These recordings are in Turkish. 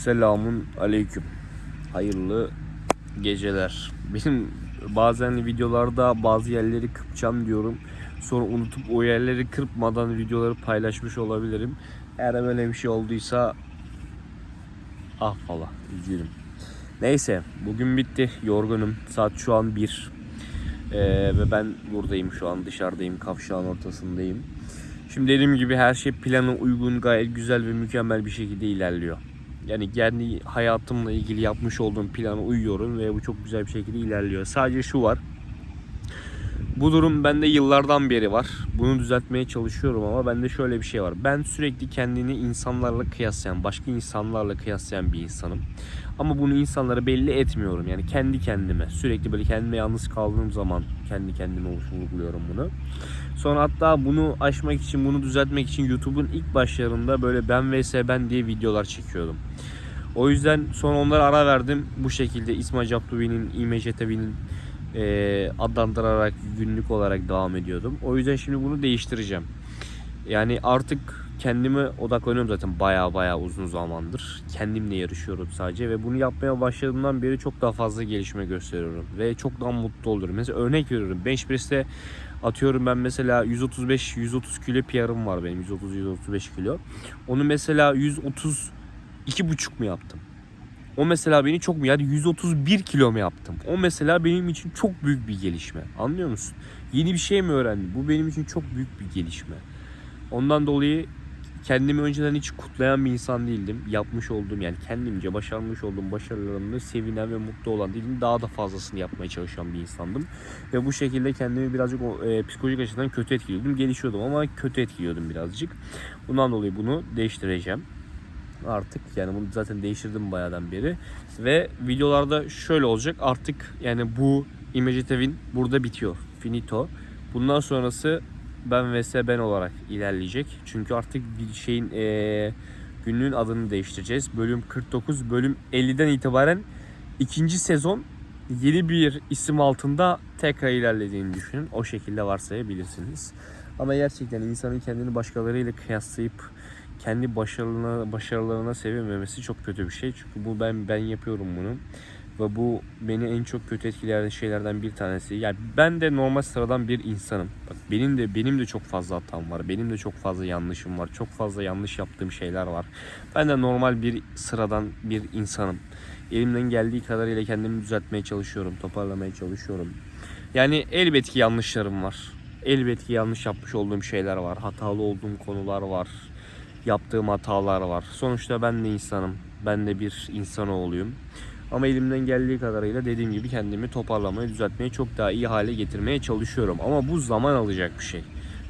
Selamun aleyküm. Hayırlı geceler. Benim bazen videolarda bazı yerleri kırpacağım diyorum. Sonra unutup o yerleri kırpmadan videoları paylaşmış olabilirim. Eğer böyle bir şey olduysa affola. Üzgünüm. Neyse bugün bitti. Yorgunum. Saat şu an 1. Ee, ve ben buradayım şu an dışarıdayım. Kavşağın ortasındayım. Şimdi dediğim gibi her şey plana uygun gayet güzel ve mükemmel bir şekilde ilerliyor. Yani kendi hayatımla ilgili yapmış olduğum plana uyuyorum ve bu çok güzel bir şekilde ilerliyor. Sadece şu var. Bu durum bende yıllardan beri var. Bunu düzeltmeye çalışıyorum ama bende şöyle bir şey var. Ben sürekli kendini insanlarla kıyaslayan, başka insanlarla kıyaslayan bir insanım. Ama bunu insanlara belli etmiyorum. Yani kendi kendime, sürekli böyle kendime yalnız kaldığım zaman kendi kendime uyguluyorum bunu. Sonra hatta bunu aşmak için, bunu düzeltmek için YouTube'un ilk başlarında böyle ben vs ben diye videolar çekiyordum. O yüzden sonra onlara ara verdim. Bu şekilde İsmail Captuvi'nin, İmece TV'nin e, adlandırarak günlük olarak devam ediyordum. O yüzden şimdi bunu değiştireceğim. Yani artık kendime odaklanıyorum zaten baya baya uzun zamandır. Kendimle yarışıyorum sadece ve bunu yapmaya başladığımdan beri çok daha fazla gelişme gösteriyorum. Ve çok daha mutlu oluyorum. Mesela örnek veriyorum. Bench press'te atıyorum ben mesela 135-130 kilo PR'ım var benim. 130-135 kilo. Onu mesela 130 iki buçuk mu yaptım? O mesela beni çok mu yani 131 kilo mu yaptım? O mesela benim için çok büyük bir gelişme. Anlıyor musun? Yeni bir şey mi öğrendim? Bu benim için çok büyük bir gelişme. Ondan dolayı kendimi önceden hiç kutlayan bir insan değildim. Yapmış olduğum yani kendimce başarmış olduğum başarılarımda sevinen ve mutlu olan değilim. Daha da fazlasını yapmaya çalışan bir insandım. Ve bu şekilde kendimi birazcık e, psikolojik açıdan kötü etkiliyordum. Gelişiyordum ama kötü etkiliyordum birazcık. Bundan dolayı bunu değiştireceğim artık. Yani bunu zaten değiştirdim bayağıdan beri. Ve videolarda şöyle olacak. Artık yani bu Imagitev'in burada bitiyor. Finito. Bundan sonrası ben vs ben olarak ilerleyecek. Çünkü artık bir şeyin eee, günlüğün adını değiştireceğiz. Bölüm 49 bölüm 50'den itibaren ikinci sezon yeni bir isim altında tekrar ilerlediğini düşünün. O şekilde varsayabilirsiniz. Ama gerçekten insanın kendini başkalarıyla kıyaslayıp kendi başarılarına başarılarına sevinmemesi çok kötü bir şey. Çünkü bu ben ben yapıyorum bunu. Ve bu beni en çok kötü etkileyen şeylerden bir tanesi. Yani ben de normal sıradan bir insanım. Bak benim de benim de çok fazla hatam var. Benim de çok fazla yanlışım var. Çok fazla yanlış yaptığım şeyler var. Ben de normal bir sıradan bir insanım. Elimden geldiği kadarıyla kendimi düzeltmeye çalışıyorum, toparlamaya çalışıyorum. Yani elbet ki yanlışlarım var. Elbet ki yanlış yapmış olduğum şeyler var. Hatalı olduğum konular var yaptığım hatalar var. Sonuçta ben de insanım. Ben de bir insanoğluyum. Ama elimden geldiği kadarıyla dediğim gibi kendimi toparlamaya, düzeltmeye çok daha iyi hale getirmeye çalışıyorum. Ama bu zaman alacak bir şey.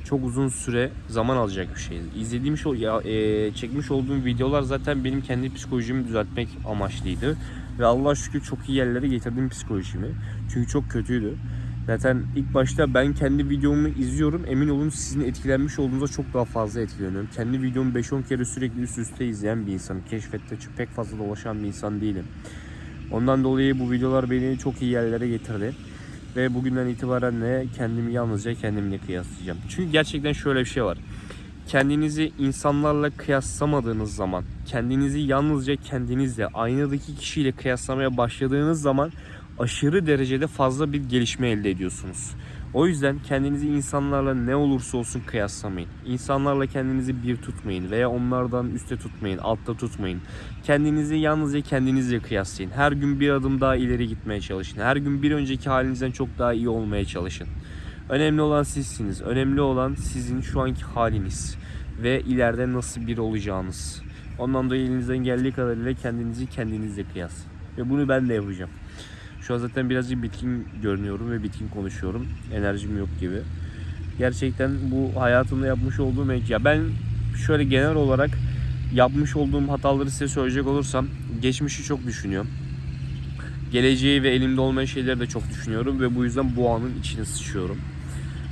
Çok uzun süre zaman alacak bir şey. İzlediğim şey, ya, e, çekmiş olduğum videolar zaten benim kendi psikolojimi düzeltmek amaçlıydı. Ve Allah şükür çok iyi yerlere getirdim psikolojimi. Çünkü çok kötüydü. Zaten ilk başta ben kendi videomu izliyorum. Emin olun sizin etkilenmiş olduğunuzda çok daha fazla etkileniyorum. Kendi videomu 5-10 kere sürekli üst üste izleyen bir insanım. Keşfette pek fazla dolaşan bir insan değilim. Ondan dolayı bu videolar beni çok iyi yerlere getirdi. Ve bugünden itibaren de kendimi yalnızca kendimle kıyaslayacağım. Çünkü gerçekten şöyle bir şey var. Kendinizi insanlarla kıyaslamadığınız zaman, kendinizi yalnızca kendinizle, aynadaki kişiyle kıyaslamaya başladığınız zaman aşırı derecede fazla bir gelişme elde ediyorsunuz. O yüzden kendinizi insanlarla ne olursa olsun kıyaslamayın. İnsanlarla kendinizi bir tutmayın veya onlardan üstte tutmayın, altta tutmayın. Kendinizi yalnızca kendinizle kıyaslayın. Her gün bir adım daha ileri gitmeye çalışın. Her gün bir önceki halinizden çok daha iyi olmaya çalışın. Önemli olan sizsiniz. Önemli olan sizin şu anki haliniz ve ileride nasıl bir olacağınız. Ondan dolayı elinizden geldiği kadarıyla kendinizi kendinizle kıyas. Ve bunu ben de yapacağım. Şu an zaten birazcık bitkin görünüyorum ve bitkin konuşuyorum. Enerjim yok gibi. Gerçekten bu hayatımda yapmış olduğum ek- ya ben şöyle genel olarak yapmış olduğum hataları size söyleyecek olursam geçmişi çok düşünüyorum. Geleceği ve elimde olmayan şeyleri de çok düşünüyorum ve bu yüzden bu anın içine sıçıyorum.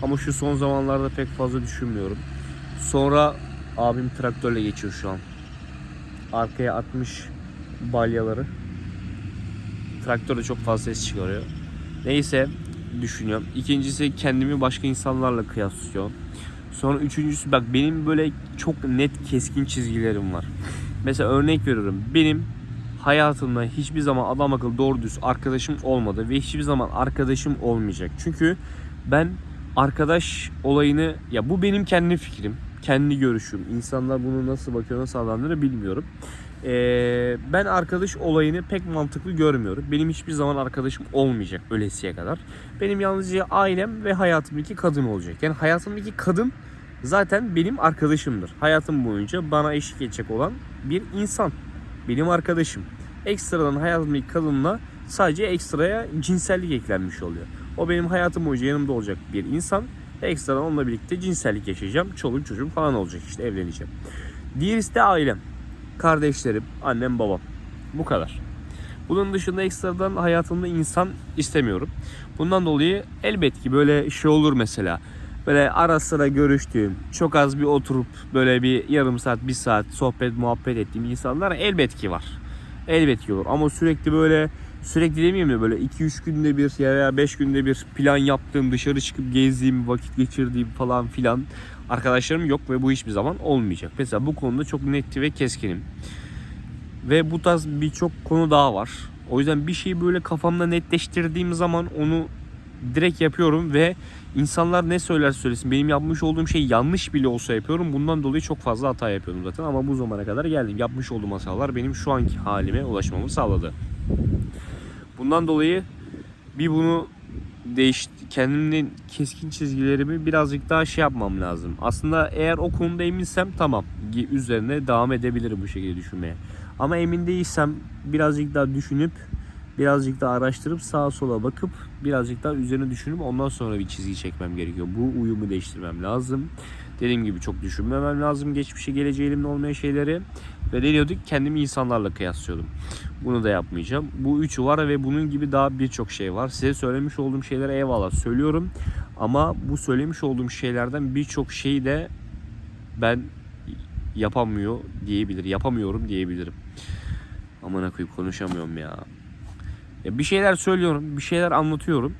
Ama şu son zamanlarda pek fazla düşünmüyorum. Sonra abim traktörle geçiyor şu an. Arkaya atmış balyaları. Traktör de çok fazla ses çıkarıyor. Neyse düşünüyorum. İkincisi kendimi başka insanlarla kıyaslıyorum. Sonra üçüncüsü bak benim böyle çok net keskin çizgilerim var. Mesela örnek veriyorum. Benim hayatımda hiçbir zaman adam akıllı doğru düz arkadaşım olmadı ve hiçbir zaman arkadaşım olmayacak. Çünkü ben arkadaş olayını ya bu benim kendi fikrim, kendi görüşüm. İnsanlar bunu nasıl bakıyor, nasıl adlandırır bilmiyorum. Ee, ben arkadaş olayını pek mantıklı görmüyorum. Benim hiçbir zaman arkadaşım olmayacak ölesiye kadar. Benim yalnızca ailem ve hayatımdaki kadın olacak. Yani hayatımdaki kadın zaten benim arkadaşımdır. Hayatım boyunca bana eşlik edecek olan bir insan. Benim arkadaşım. Ekstradan hayatımdaki kadınla sadece ekstraya cinsellik eklenmiş oluyor. O benim hayatım boyunca yanımda olacak bir insan. Ekstradan onunla birlikte cinsellik yaşayacağım. Çoluk çocuğum falan olacak işte evleneceğim. Diğerisi de ailem. Kardeşlerim, annem, babam. Bu kadar. Bunun dışında ekstradan hayatımda insan istemiyorum. Bundan dolayı elbet ki böyle şey olur mesela. Böyle ara sıra görüştüğüm, çok az bir oturup böyle bir yarım saat, bir saat sohbet, muhabbet ettiğim insanlar elbet ki var. Elbet ki olur. Ama sürekli böyle sürekli demeyeyim de böyle 2-3 günde bir ya 5 günde bir plan yaptığım, dışarı çıkıp gezdiğim, vakit geçirdiğim falan filan arkadaşlarım yok ve bu hiçbir zaman olmayacak. Mesela bu konuda çok netti ve keskinim. Ve bu tarz birçok konu daha var. O yüzden bir şeyi böyle kafamda netleştirdiğim zaman onu direkt yapıyorum ve insanlar ne söyler söylesin benim yapmış olduğum şey yanlış bile olsa yapıyorum. Bundan dolayı çok fazla hata yapıyordum zaten ama bu zamana kadar geldim. Yapmış olduğum hatalar benim şu anki halime ulaşmamı sağladı. Bundan dolayı bir bunu değiş kendimden keskin çizgilerimi birazcık daha şey yapmam lazım. Aslında eğer o konuda eminsem tamam üzerine devam edebilirim bu şekilde düşünmeye. Ama emin değilsem birazcık daha düşünüp birazcık daha araştırıp sağa sola bakıp birazcık daha üzerine düşünüp ondan sonra bir çizgi çekmem gerekiyor. Bu uyumu değiştirmem lazım. Dediğim gibi çok düşünmemem lazım geçmişe geleceği elimde olmayan şeyleri. Ve deniyorduk kendimi insanlarla kıyaslıyordum. Bunu da yapmayacağım. Bu üçü var ve bunun gibi daha birçok şey var. Size söylemiş olduğum şeylere eyvallah söylüyorum. Ama bu söylemiş olduğum şeylerden birçok şeyi de ben yapamıyor diyebilir. Yapamıyorum diyebilirim. Aman koyup konuşamıyorum ya. ya. Bir şeyler söylüyorum, bir şeyler anlatıyorum.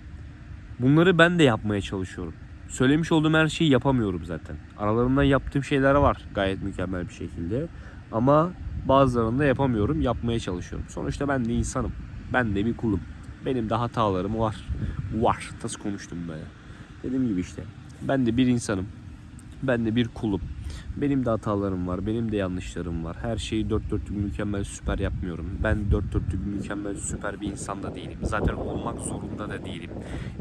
Bunları ben de yapmaya çalışıyorum. Söylemiş olduğum her şeyi yapamıyorum zaten. Aralarından yaptığım şeyler var gayet mükemmel bir şekilde. Ama bazılarını da yapamıyorum, yapmaya çalışıyorum. Sonuçta ben de insanım. Ben de bir kulum. Benim de hatalarım var. Var. Nasıl konuştum böyle. Dediğim gibi işte. Ben de bir insanım. Ben de bir kulum. Benim de hatalarım var. Benim de yanlışlarım var. Her şeyi dört dörtlük mükemmel süper yapmıyorum. Ben dört dörtlük mükemmel süper bir insan da değilim. Zaten olmak zorunda da değilim.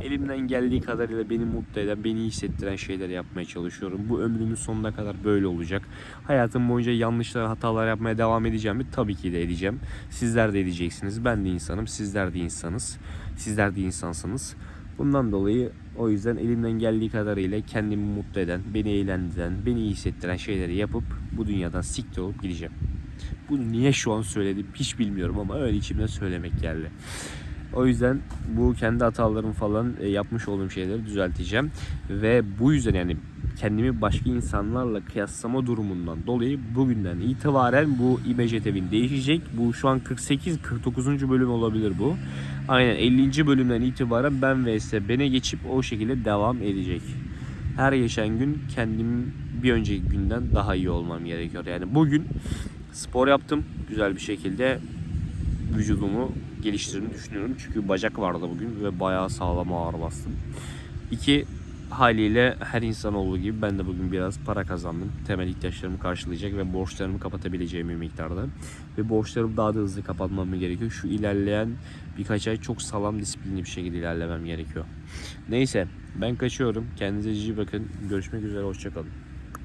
Elimden geldiği kadarıyla beni mutlu eden, beni hissettiren şeyleri yapmaya çalışıyorum. Bu ömrümün sonuna kadar böyle olacak. Hayatım boyunca yanlışlar, hatalar yapmaya devam edeceğim mi? Tabii ki de edeceğim. Sizler de edeceksiniz. Ben de insanım. Sizler de insanız. Sizler de insansınız. Bundan dolayı o yüzden elimden geldiği kadarıyla kendimi mutlu eden, beni eğlendiren, beni iyi hissettiren şeyleri yapıp bu dünyadan siktir olup gideceğim. Bunu niye şu an söyledim hiç bilmiyorum ama öyle içimden söylemek geldi. O yüzden bu kendi hatalarım falan e, yapmış olduğum şeyleri düzelteceğim. Ve bu yüzden yani kendimi başka insanlarla kıyaslama durumundan dolayı bugünden itibaren bu IBJTV'nin değişecek. Bu şu an 48-49. bölüm olabilir bu. Aynen 50. bölümden itibaren ben ve bene geçip o şekilde devam edecek. Her geçen gün kendim bir önceki günden daha iyi olmam gerekiyor. Yani bugün spor yaptım güzel bir şekilde vücudumu geliştirdiğini düşünüyorum. Çünkü bacak vardı bugün ve bayağı sağlam ağır bastım. İki haliyle her insan olduğu gibi ben de bugün biraz para kazandım. Temel ihtiyaçlarımı karşılayacak ve borçlarımı kapatabileceğim bir miktarda. Ve borçlarımı daha da hızlı kapatmam gerekiyor. Şu ilerleyen birkaç ay çok sağlam disiplinli bir şekilde ilerlemem gerekiyor. Neyse ben kaçıyorum. Kendinize iyi bakın. Görüşmek üzere. Hoşçakalın.